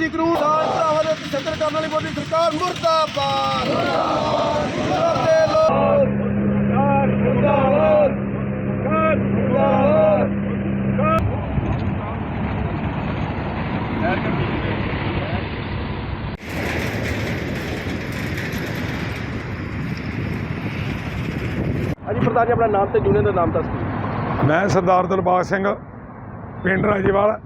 Anti ਕਾਨੂੰਨ ਰਾਜ ਭਰਾਵਾਂ ਦੇ ਛੱਤਰ ਕਰਨ ਵਾਲੀ ਮੋਦੀ ਸਰਕਾਰ ਮੁਰਦਾਬਾਦ। ਅਜੀ ਪ੍ਰਧਾਨ ਜੀ, ਆਪਣਾ ਨਾਮ ਤੇ ਜੂਨੀਅਰ ਦਾ ਨਾਮ ਦੱਸ ਦਿਓ। ਮੈਂ ਸਰਦਾਰ ਦਿਲਬਾਗ ਸਿੰਘ, ਪਿੰਡ ਰਾਜੇਵਾਲ।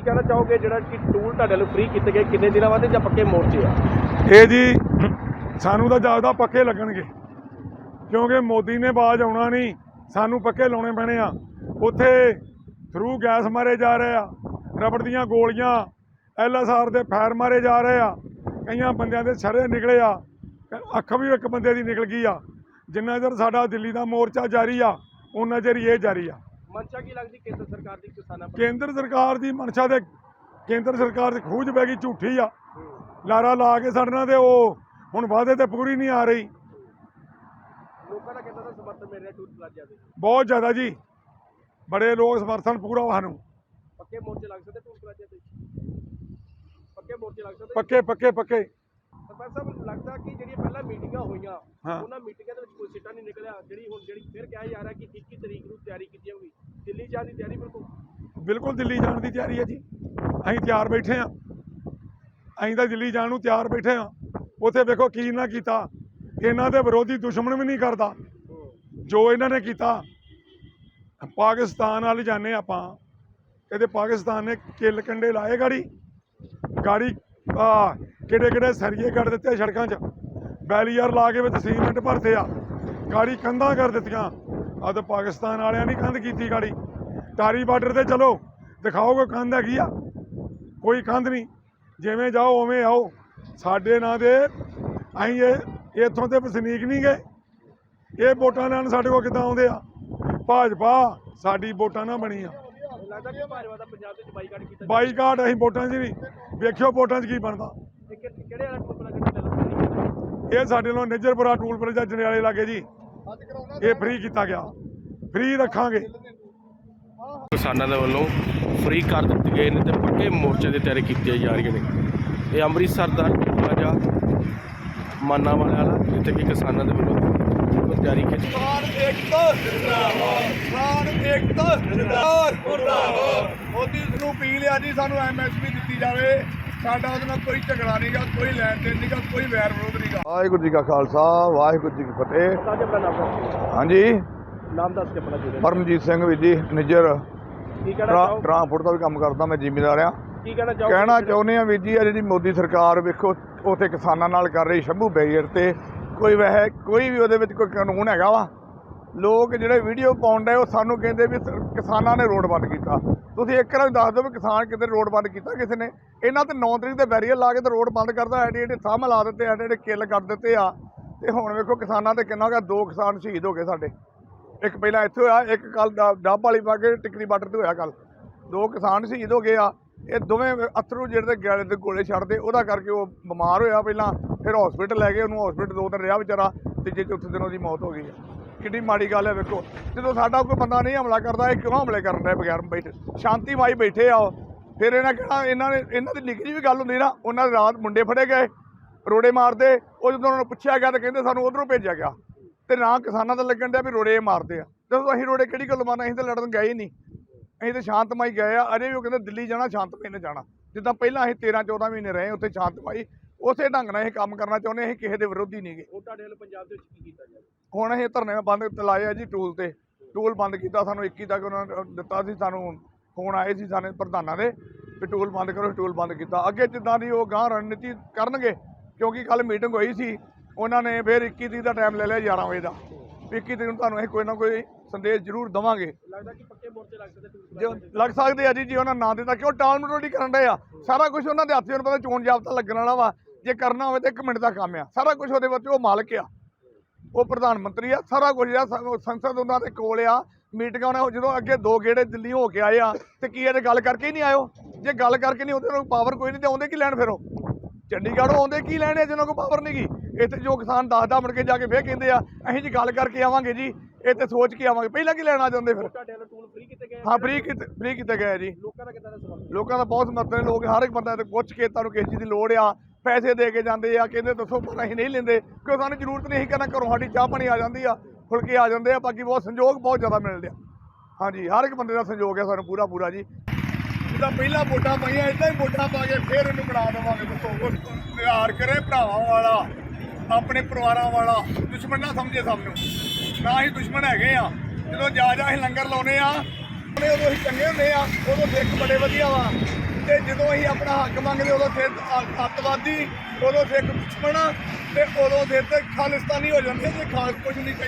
ਕੀ ਕਹਿਣਾ ਚਾਹੋਗੇ ਜਿਹੜਾ ਕਿ ਟੂਲ ਤੁਹਾਡੇ ਲਈ ਫ੍ਰੀ ਕੀਤੇ ਗਏ? ਕਿੰਨੇ ਦਿਨਾਂ ਬਾਅਦ ਜਾਂ ਪੱਕੇ ਮੋਰਚੇ ਆ? ਇਹ ਜੀ, ਸਾਨੂੰ ਤਾਂ ਜਾਗਦਾ ਪੱਕੇ ਲੱਗਣਗੇ। ਕਿਉਂਕਿ ਮੋਦੀ ਨੇ ਬਾਜ ਆਉਣਾ ਨਹੀਂ, ਸਾਨੂੰ ਪੱਕੇ ਲਾਉਣੇ ਪੈਣੇ ਆ। ਉੱਥੇ ਥਰੂ ਗੈਸ ਮਾਰੇ ਜਾ ਰਹੇ ਆ, ਰਬੜ ਦੀਆਂ ਗੋਲੀਆਂ ਐਲਐਸਆਰ ਦੇ ਫਾਇਰ ਮਾਰੇ ਜਾ ਰਹੇ ਆ। ਕਈਆਂ ਬੰਦਿਆਂ ਦੇ ਛਰੇ ਨਿਕਲੇ ਆ। ਅੱਖ ਵੀ ਇੱਕ ਬੰਦੇ ਦੀ ਨਿਕਲ ਗਈ ਆ। ਜਿੰਨਾ ਚਿਰ ਸਾਡਾ ਦਿੱਲੀ ਦਾ ਮੋਰਚਾ ਜਾਰੀ ਆ ਉਹਨਾਂ ਚਿਰ ਇਹ ਜਾਰੀ ਆ। ਮਨਸ਼ਾ ਕੀ ਲੱਗਦੀ ਕੇਂਦਰ ਸਰਕਾਰ ਦੀ ਕਿਸਾਨਾਂ ਪਰ? ਕੇਂਦਰ ਸਰਕਾਰ ਦੀ ਮਨਸ਼ਾ ਦੇ ਕੇਂਦਰ ਸਰਕਾਰ ਦੀ ਖੂਜ ਗਈ ਝੂਠੀ ਆ। ਲਾਰਾ ਲਾ ਕੇ ਸੜਨਾ ਤੇ ਉਹ ਹੁਣ ਵਾਅਦੇ ਤੇ ਪੂਰੀ ਨਹੀਂ ਆ ਰਹੀ। ਲੋਕਾਂ ਦਾ ਕਿੰਨਾ ਦਾ ਸਮਰਥਨ ਮਿਲ ਰਿਹਾ ਟੂਲ ਪਲਾਜ਼ਾ ਦੇ ਬਹੁਤ ਜ਼ਿਆਦਾ ਜੀ। ਬੜੇ ਲੋਕ ਸਮਰਥਨ ਪੂਰਾ ਸਾਨੂੰ। ਪੱਕੇ ਮੋਰਚੇ ਲੱਗ ਸਕਦੇ ਟੂਲ ਪਲਾਜ਼ਾ ਤੇ? ਪੱਕੇ ਮੋਰਚੇ ਲੱਗ ਸਕਦੇ? ਪੱਕੇ ਪੱਕੇ ਪੱਕੇ। ਸਰਪੰਚ ਸਾਹਿਬ ਲੱਗਦਾ ਕਿ ਜਿਹੜੀਆਂ ਪਹਿਲਾਂ ਮੀਟਿੰਗਾਂ ਹੋਈਆਂ ਹਾਂ। ਉਹਨਾਂ ਮੀਟਿੰਗਾਂ ਦੇ ਵਿੱਚ ਕੋਈ ਸਿੱਟਾ ਨਹੀਂ ਨਿਕਲਿਆ। ਜਿਹੜੀ ਹੁਣ ਜਿਹੜੀ ਫਿਰ ਕਿਹਾ ਜਾ ਰਿਹਾ ਕਿ 21 ਤਰੀਕ ਨੂੰ ਤਿਆਰੀ ਕੀਤੀ ਜਾਊਗੀ ਦਿੱਲੀ ਜਾਣ ਦੀ ਤਿਆਰੀ ਬਿਲਕੁਲ? ਬਿਲਕੁਲ ਦਿੱਲੀ ਜਾਣ ਦੀ ਤਿਆਰੀ ਹੈ ਜੀ। ਅਸੀਂ ਤਿਆਰ ਬੈਠੇ ਆ ਅਸੀਂ ਤਾਂ ਦਿੱਲੀ ਜਾਣ ਨੂੰ ਤਿਆਰ ਬੈਠੇ ਆ ਉੱਥੇ ਵੇਖੋ ਕੀ ਨਾ ਕੀਤਾ। ਇਹਨਾਂ ਦੇ ਵਿਰੋਧੀ ਦੁਸ਼ਮਣ ਵੀ ਨਹੀਂ ਕਰਦਾ। ਜੋ ਇਹਨਾਂ ਨੇ ਕੀਤਾ ਪਾਕਿਸਤਾਨ ਵੱਲ ਜਾਂਦੇ ਆਪਾਂ। ਇਹਦੇ ਪਾਕਿਸਤਾਨ ਨੇ ਕਿੱਲ ਕੰਡੇ ਲਾਏ ਗਾੜੀ। ਗਾੜੀ ਆ ਕਿਹੜੇ ਕਿਹੜੇ ਸਰੀਏ ਕੱਢ ਦਿੱਤੇ ਸੜਕਾਂ 'ਚ। ਬੈਲੀਅਰ ਲਾ ਕੇ ਵਿੱਚ ਸੀਮੈਂਟ ਭਰਤੇ ਆ। ਗਾੜੀ ਕੰਧਾਂ ਕਰ ਦਿੱਤੀਆਂ। ਆ ਤਾਂ ਪਾਕਿਸਤਾਨ ਵਾਲਿਆਂ ਨੇ ਕੰਧ ਕੀਤੀ ਗਾੜੀ। ਟਾਰੀ ਬਾਰਡਰ ਤੇ ਚਲੋ। ਦਿਖਾਓ ਕੋਈ ਕੰਧ ਹੈਗੀ ਆ? ਕੋਈ ਕੰਧ ਨਹੀਂ। ਜਿਵੇਂ ਜਾਓ, ਉਵੇਂ ਆਓ। ਸਾਡੇ ਨਾਂ ਦੇ ਅਸੀਂ ਇਹ, ਇੱਥੋਂ ਤੇ ਵਸਨੀਕ ਨਹੀਂ ਗਏ। ਇਹ ਵੋਟਾਂ ਲੈਣ ਸਾਡੇ ਕੋਲ ਕਿੱਦਾਂ ਆਉਂਦੇ ਆ? ਭਾਜਪਾ ਸਾਡੀ ਵੋਟਾਂ ਨਾ ਬਣੀ ਆ। ਲੱਗਦਾ ਕਿ ਭਾਜਪਾ ਦਾ ਪੰਜਾਬ ਦੇ ਵਿੱਚ ਬਾਈਕਾਟ ਕੀਤਾ ਬਾਈਕਾਟ ਅਸੀਂ ਵੋਟਾਂ 'ਚ ਨਹੀਂ ਵੇਖਿਓ ਵੋਟਾਂ 'ਚ ਕੀ ਬਣਦਾ। ਕਿਹੜੇ ਵਾਲਾ ਟੂਲ ਪਲਾਜ਼ਾ ਇਹ ਸਾਡੇ ਨਾਲ ਨਿੱਜਰਪੁਰਾ ਟੂਲ ਪਲਾਜ਼ਾ ਜੰਡਿਆਲੇ ਲਾਗੇ ਜੀ। ਇਹ ਫ੍ਰੀ ਕੀਤਾ ਗਿਆ। ਫ੍ਰੀ ਰੱਖਾਂਗੇ। ਕਿਸਾਨਾਂ ਦੇ ਵੱਲੋਂ ਫ੍ਰੀ ਕਰ ਦਿੱਤੇ ਗਏ ਨੇ ਤੇ ਪੱਕੇ ਮੋਰਚੇ ਦੀ ਤਿਆਰੀ ਕੀਤੀ ਜਾ ਰਹੀ ਨੇ। ਇਹ ਅੰਮ੍ਰਿਤਸਰ ਦਾ ਪਲਾਜ਼ਾ ਮਾਨਾ ਵਾਲਾ ਜਿੱਥੇ ਕਿ ਕਿਸਾਨਾਂ ਦੇ ਵੱਲੋਂ ਤਿਆਰੀ ਕੀਤੀ ਕਿਸਾਨ ਏਕਤਾ ਜਿੰਦਾਬਾਦ ਕਿਸਾਨ ਏਕਤਾ ਜਿੰਦਾਬਾਦ ਮੁਰਦਾਬਾਦ। ਮੋਦੀ ਨੂੰ ਅਪੀਲ ਆ ਜੀ ਸਾਨੂੰ ਐਮਐਸਪੀ ਦਿੱਤੀ ਜਾਵੇ। ਸਾਡਾ ਉਹਦੇ ਨਾਲ ਕੋਈ ਝਗੜਾ ਨਹੀਂਗਾ ਕੋਈ ਲੈਣ ਦੇਣ ਨਹੀਂਗਾ ਕੋਈ ਵੈਰ ਵਿਰੋਧ ਨਹੀਂਗਾ ਵਾਹਿਗੁਰੂ ਜੀ ਕਾ ਖਾਲਸਾ ਵਾਹਿਗੁਰੂ ਜੀ ਕੀ ਫਤਿਹ। ਤਾਂ ਆਪਣਾ ਨਾਮ ਦੱਸ ਹਾਂਜੀ? ਨਾਮ ਦੱਸ ਕੇ ਆਪਣਾ ਜੁੜੇ। ਪਰਮਜੀਤ ਸਿੰਘ ਵੀ ਜੀ ਨਿੱਜਰ। ਕੀ ਕਹਿਣਾ ਚਾਹੋ? ਟਰਾਂਸਪੋਰਟ ਦਾ ਵੀ ਕੰਮ ਕਰਦਾ ਮੈਂ ਜ਼ਿਮੀਂਦਾਰ ਆ ਕੀ ਕਹਿਣਾ ਚਾਹੋ ਕਹਿਣਾ ਚਾਹੁੰਦੇ ਆ ਵੀ ਜੀ ਆ ਜਿਹੜੀ ਮੋਦੀ ਸਰਕਾਰ ਵੇਖੋ ਉਥੇ ਕਿਸਾਨਾਂ ਨਾਲ ਕਰ ਰਹੀ ਸ਼ੰਭੂ ਬੈਰੀਅਰ ਤੇ ਕੋਈ ਵਹਿ ਕੋਈ ਵੀ ਉਹਦੇ ਵਿੱਚ ਕੋਈ ਕਾਨੂੰਨ ਹੈਗਾ ਵਾ। ਲੋਕ ਜਿਹੜੇ ਵੀਡੀਓ ਪਾਉਣ ਡਏ, ਉਹ ਸਾਨੂੰ ਕਹਿੰਦੇ ਵੀ ਕਿਸਾਨਾਂ ਨੇ ਰੋਡ ਬੰਦ ਕੀਤਾ। ਤੁਸੀਂ ਇੱਕ ਵਾਰ ਦੱਸ ਦਿਓ ਵੀ ਕਿਸਾਨ ਕਿਤੇ ਰੋਡ ਬੰਦ ਕੀਤਾ ਕਿਸੇ ਨੇ? ਇਹਨਾਂ ਤੇ 9 ਤਰੀਕ ਤੇ ਬੈਰੀਅਰ ਲਾ ਕੇ ਤੇ ਰੋਡ ਬੰਦ ਕਰਦਾ ਐਡੇ ਐਡੇ ਸਾਹ ਲਾ ਦਿੱਤੇ, ਐਡੇ ਐਡੇ ਕਿੱਲ ਕਰ ਦਿੱਤੇ ਆ। ਤੇ ਹੁਣ ਵੇਖੋ ਕਿਸਾਨਾਂ ਤੇ ਕਿੰਨਾ ਹੋਇਆ ਦੋ ਕਿਸਾਨ ਸ਼ਹੀਦ ਹੋ ਗਏ ਸਾਡੇ। ਇੱਕ ਪਹਿਲਾਂ ਇੱਥੇ ਹੋਇਆ, ਇੱਕ ਕੱਲ ਡੱਬ ਵਾਲੀ ਪਾ ਕੇ ਟਿਕਰੀ ਬਾਰਡਰ ਤੇ ਹੋਇਆ ਕੱਲ ਦੋ ਕਿਸਾਨ ਸ਼ਹੀਦ ਹੋ ਗਏ ਆ। ਇਹ ਦੋਵੇਂ ਅਥਰੂ ਜਿਹੜੇ ਤੇ ਗਾਲੇ ਦੇ ਗੋਲੇ ਛੱਡਦੇ, ਉਹਦਾ ਕਰਕੇ ਉਹ ਬਿਮਾਰ ਹੋਇਆ ਪਹਿਲਾਂ, ਫਿਰ ਹਸਪੀਟਲ ਲੈ ਗਏ, ਉਹਨੂੰ ਹਸਪੀਟਲ ਦੋ ਦਿਨ ਰਿਹਾ ਵਿਚਾਰਾ ਤੀਜੇ ਚੌਥੇ ਦਿਨ ਉਹਦੀ ਮੌਤ ਹੋ ਗਈ ਹੈ ਕਿੰਨੀ ਮਾੜੀ ਗੱਲ ਹੈ ਵੇਖੋ। ਜਦੋਂ ਸਾਡਾ ਕੋਈ ਬੰਦਾ ਨਹੀਂ ਹਮਲਾ ਕਰਦਾ, ਇਹ ਕਿਉਂ ਹਮਲੇ ਕਰਨ ਦੇ ਬਗੈਰ ਬੈਠੇ? ਸ਼ਾਂਤੀ ਮਾਈ ਬੈਠੇ ਆ ਉਹ। ਫਿਰ ਇਹਨਾਂ ਕਹਿਣਾ ਇਹਨਾਂ ਨੇ, ਇਹਨਾਂ ਦੀ ਨਿੱਕੀ ਜਿਹੀ ਵੀ ਗੱਲ ਹੁੰਦੀ ਨਾ, ਉਹਨਾਂ ਦੇ ਰਾਤ ਮੁੰਡੇ ਫੜੇ ਗਏ, ਰੋੜੇ ਮਾਰਦੇ, ਉਹ ਜਦੋਂ ਉਹਨਾਂ ਨੂੰ ਪੁੱਛਿਆ ਗਿਆ ਤਾਂ ਕਹਿੰਦੇ ਸਾਨੂੰ ਉਧਰੋਂ ਭੇਜਿਆ ਗਿਆ। ਤੇ ਨਾ ਕਿਸਾਨਾਂ ਦਾ ਲੱਗਣ ਡਿਆ ਵੀ ਰੋੜੇ ਮਾਰਦੇ ਆ। ਜਦੋਂ ਅਸੀਂ ਰੋੜੇ ਕਿਹੜੀ ਗੱਲ ਮਾਰਨਾ, ਅਸੀਂ ਤਾਂ ਲੜਨ ਗਏ ਹੀ ਨਹੀਂ। ਅਸੀਂ ਤਾਂ ਸ਼ਾਂਤਮਈ ਗਏ ਆ ਅਜੇ ਵੀ ਉਹ ਕਹਿੰਦੇ ਦਿੱਲੀ ਜਾਣਾ ਸ਼ਾਂਤਮਈ ਨੇ ਜਾਣਾ। ਜਿੱਦਾਂ ਪਹਿਲਾਂ ਅਸੀਂ 13 14 ਮਹੀਨੇ ਰਹੇ ਉੱਥੇ ਸ਼ਾਂਤਮਈ। ਉਸੇ ਢੰਗ ਨਾਲ ਅਸੀਂ ਕੰਮ ਕਰਨਾ ਚਾਹੁੰਦੇ ਅਸੀਂ ਕਿਸੇ ਦੇ ਵਿਰੋਧੀ ਨਹੀਂਗੇ ਉਹ ਤੁਹਾਡੇ ਵੱਲੋਂ ਪੰਜਾਬ ਦੇ ਵਿੱਚ ਕੀ ਕੀਤਾ ਜਾਵੇ ਹੁਣ ਅਸੀਂ ਧਰਨੇ ਬੰਦ ਲਾਏ ਆ ਜੀ ਟੂਲ ਤੇ। ਟੂਲ ਬੰਦ ਕੀਤਾ ਸਾਨੂੰ 21 ਤੱਕ ਉਹਨਾਂ ਨੇ ਦਿੱਤਾ ਸੀ ਸਾਨੂੰ ਫੋਨ ਆਏ ਸੀ ਸਾਡੇ ਪ੍ਰਧਾਨਾਂ ਦੇ ਵੀ ਟੂਲ ਬੰਦ ਕਰੋ ਟੂਲ ਬੰਦ ਕੀਤਾ। ਅੱਗੇ ਜਿੱਦਾਂ ਦੀ ਉਹ ਗਾਂ ਰਣਨੀਤੀ ਕਰਨਗੇ ਕਿਉਂਕਿ ਕੱਲ ਮੀਟਿੰਗ ਹੋਈ ਸੀ ਉਹਨਾਂ ਨੇ ਫਿਰ 21 ਤਰੀਕ ਦਾ ਟਾਈਮ ਲੈ ਲਿਆ 11 ਵਜੇ ਦਾ। ਵੀ 21 ਤਰੀਕ ਨੂੰ ਤੁਹਾਨੂੰ ਅਸੀਂ ਕੋਈ ਨਾ ਕੋਈ ਸੰਦੇਸ਼ ਜ਼ਰੂਰ ਦਵਾਂਗੇ। ਲੱਗਦਾ ਕਿ ਪੱਕੇ ਮੋਰਚੇ ਲੱਗ ਸਕਦੇ ਜੇ ਲੱਗ ਸਕਦੇ ਆ ਜੀ ਜੀ ਉਹਨਾਂ ਨਾਂ ਦਿੱਤਾ ਕਿਉਂ ਟਾਲ ਮਟੋਲੀ ਕਰਨ ਡਏ ਆ? ਸਾਰਾ ਕੁਝ ਉਹਨਾਂ ਦੇ ਹੱਥ ਪਤਾ ਚੋਣ ਜਾਬਤਾ ਲੱਗਣ ਵਾਲਾ ਵਾ। ਜੇ ਕਰਨਾ ਹੋਵੇ ਤਾਂ 1 ਮਿੰਟ ਦਾ ਕੰਮ ਆ। ਸਾਰਾ ਕੁਝ ਉਹਦੇ ਵਿੱਚ ਉਹ ਮਾਲਕ ਆ। ਉਹ ਪ੍ਰਧਾਨ ਮੰਤਰੀ ਆ। ਸਾਰਾ ਕੁਝ ਆ। ਸੰਸਦ ਉਹਨਾਂ ਦੇ ਕੋਲ ਆ। ਮੀਟਿੰਗਾਂ ਉਹਨਾਂ ਜਦੋਂ ਅੱਗੇ ਦੋ ਗੇੜੇ ਦਿੱਲੀ ਹੋ ਕੇ ਆਏ ਆ ਤੇ ਕੀ ਇਹਦੇ ਗੱਲ ਕਰਕੇ ਹੀ ਨਹੀਂ ਆਇਓ ਜੇ ਗੱਲ ਕਰਕੇ ਨਹੀਂ ਉਹਦੇ ਨੂੰ ਪਾਵਰ ਕੋਈ ਨਹੀਂ ਤੇ ਆਉਂਦੇ ਕੀ ਲੈਣ ਫਿਰ ਉਹ? ਚੰਡੀਗੜ੍ਹੋਂ ਆਉਂਦੇ ਕੀ ਲੈਣੇ ਜਿਹਨਾਂ ਕੋਲ ਪਾਵਰ ਨਹੀਂਗੀ ਇੱਥੇ ਜੋ ਕਿਸਾਨ ਦੱਸਦਾ ਮੁੜ ਕੇ ਜਾ ਕੇ ਫੇਰ ਕਹਿੰਦੇ ਆ ਅਸੀਂ ਜੀ ਗੱਲ ਕਰਕੇ ਆਵਾਂਗੇ ਜੀ। ਇੱਥੇ ਸੋਚ ਕੇ ਆਵਾਂਗੇ। ਪਹਿਲਾਂ ਕੀ ਲੈਣਾ ਚਾਹੁੰਦੇ ਫਿਰ? ਤੁਹਾਡੇ ਵੱਲੋਂ ਟੂਲ ਫ੍ਰੀ ਕੀਤੇ ਗਏ ਹਾਂ ਫ੍ਰੀ ਕੀਤੇ ਫ੍ਰੀ ਕੀਤੇ ਗਏ ਜੀ। ਲੋਕਾਂ ਦਾ ਕਿੱਦਾਂ ਦਾ ਸਵਾਲ? ਲੋਕਾਂ ਦਾ ਬਹੁਤ ਸਮਰਥਨ ਹੈ ਲੋਕ ਹਰ ਇੱਕ ਬੰਦਾ ਤੇ ਪੁੱਛ ਕੇ ਤੁਹਾਨੂੰ ਕਿਸੇ ਚੀਜ਼ ਦੀ ਲੋੜ ਆ ਪੈਸੇ ਦੇ ਕੇ ਜਾਂਦੇ ਆ ਕਹਿੰਦੇ ਦੱਸੋ ਪਰ ਅਸੀਂ ਨਹੀਂ ਲੈਂਦੇ ਕਿਉਂ ਸਾਨੂੰ ਜ਼ਰੂਰਤ ਨਹੀਂ ਕਰਨਾ ਘਰੋਂ ਸਾਡੀ ਚਾਹ ਪਾਣੀ ਆ ਜਾਂਦੀ ਆ ਫੁਲਕੇ ਆ ਜਾਂਦੇ ਆ ਬਾਕੀ ਬਹੁਤ ਸੰਯੋਗ ਬਹੁਤ ਜ਼ਿਆਦਾ ਮਿਲਦੇ ਆ। ਹਾਂਜੀ ਹਰ ਇੱਕ ਬੰਦੇ ਦਾ ਸੰਯੋਗ ਹੈ ਸਾਨੂੰ ਪੂਰਾ ਪੂਰਾ ਜੀ। ਜਿੱਦਾਂ ਪਹਿਲਾਂ ਵੋਟਾਂ ਪਾਈਆਂ ਇਦਾਂ ਹੀ ਵੋਟਾਂ ਪਾ ਕੇ ਫੇਰ ਇਹਨੂੰ ਬਣਾ ਦੇਵਾਂਗੇ ਦੱਸੋ ਪਿਆਰ ਕਰੇ ਭਰਾਵਾਂ ਵਾਲਾ ਆਪਣੇ ਪਰਿਵਾਰਾਂ ਵਾਲਾ ਦੁਸ਼ਮਣ ਨਾ ਸਮਝੇ ਸਭ ਨੂੰ। ਨਾ ਹੀ ਦੁਸ਼ਮਣ ਹੈਗੇ ਆ। ਜਦੋਂ ਜਾ ਜਾ ਅਸੀਂ ਲੰਗਰ ਲਾਉਨੇ ਆ, ਉਹਨੇ ਉਦੋਂ ਅਸੀਂ ਚੰਗੇ ਹੁੰਦੇ ਆ, ਉਦੋਂ ਸਿੱਖ ਬੜੇ ਵਧੀਆ ਵਾ। ਤੇ ਜਦੋਂ ਅਸੀਂ ਆਪਣਾ ਹੱਕ ਮੰਗਦੇ, ਉਦੋਂ ਫਿਰ ਅ- ਅੱਤਵਾਦੀ, ਉਦੋਂ ਸਿੱਖ ਦੁਸ਼ਮਣ, ਤੇ ਉਦੋਂ ਫਿਰ ਤੇ ਖਾਲਿਸਤਾਨੀ ਹੋ ਜਾਂਦੇ ਜੇ ਖਾਸ ਕੁਝ ਨਹੀਂ ਚਾਹੀਦਾ